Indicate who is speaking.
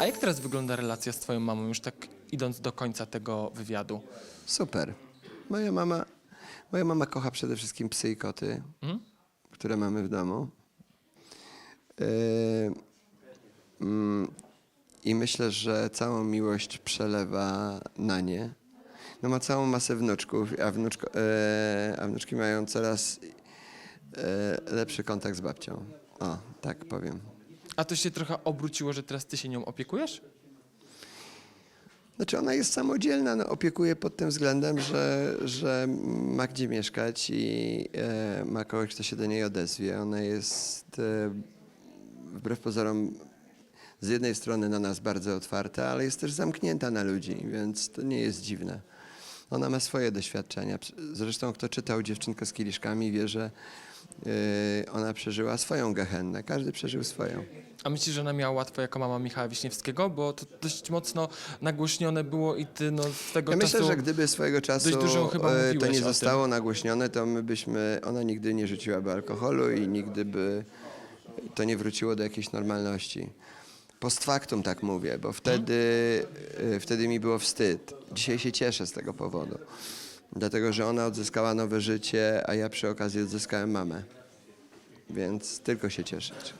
Speaker 1: A jak teraz wygląda relacja z twoją mamą, już tak idąc do końca tego wywiadu?
Speaker 2: Super. Moja mama, moja mama kocha przede wszystkim psy i koty,
Speaker 1: Mhm.
Speaker 2: które mamy w domu. Yy, mm, I myślę, że całą miłość przelewa na nie. No ma całą masę wnuczków, a, wnuczko, e, a wnuczki mają coraz e, lepszy kontakt z babcią. O, tak powiem.
Speaker 1: A to się trochę obróciło, że teraz ty się nią opiekujesz?
Speaker 2: Znaczy ona jest samodzielna, no, opiekuje pod tym względem, że, że ma gdzie mieszkać i e, ma kogoś, kto się do niej odezwie. Ona jest e, wbrew pozorom z jednej strony na nas bardzo otwarta, ale jest też zamknięta na ludzi, więc to nie jest dziwne. Ona ma swoje doświadczenia. Zresztą kto czytał Dziewczynkę z kieliszkami wie, że e, ona przeżyła swoją gehennę. Każdy przeżył swoją.
Speaker 1: A myślisz, że ona miała łatwo jako mama Michała Wiśniewskiego? Bo to dość mocno nagłośnione było i ty no swego
Speaker 2: Ja
Speaker 1: czasu...
Speaker 2: myślę, że gdyby swojego czasu
Speaker 1: dość dużo chyba
Speaker 2: e, to nie
Speaker 1: tym.
Speaker 2: zostało nagłośnione, to my byśmy, ona nigdy nie rzuciłaby alkoholu i nigdy by to nie wróciło do jakiejś normalności. Post factum tak mówię, bo wtedy, e, wtedy mi było wstyd. Dzisiaj się cieszę z tego powodu. Dlatego, że ona odzyskała nowe życie, a ja przy okazji odzyskałem mamę. Więc tylko się cieszyć.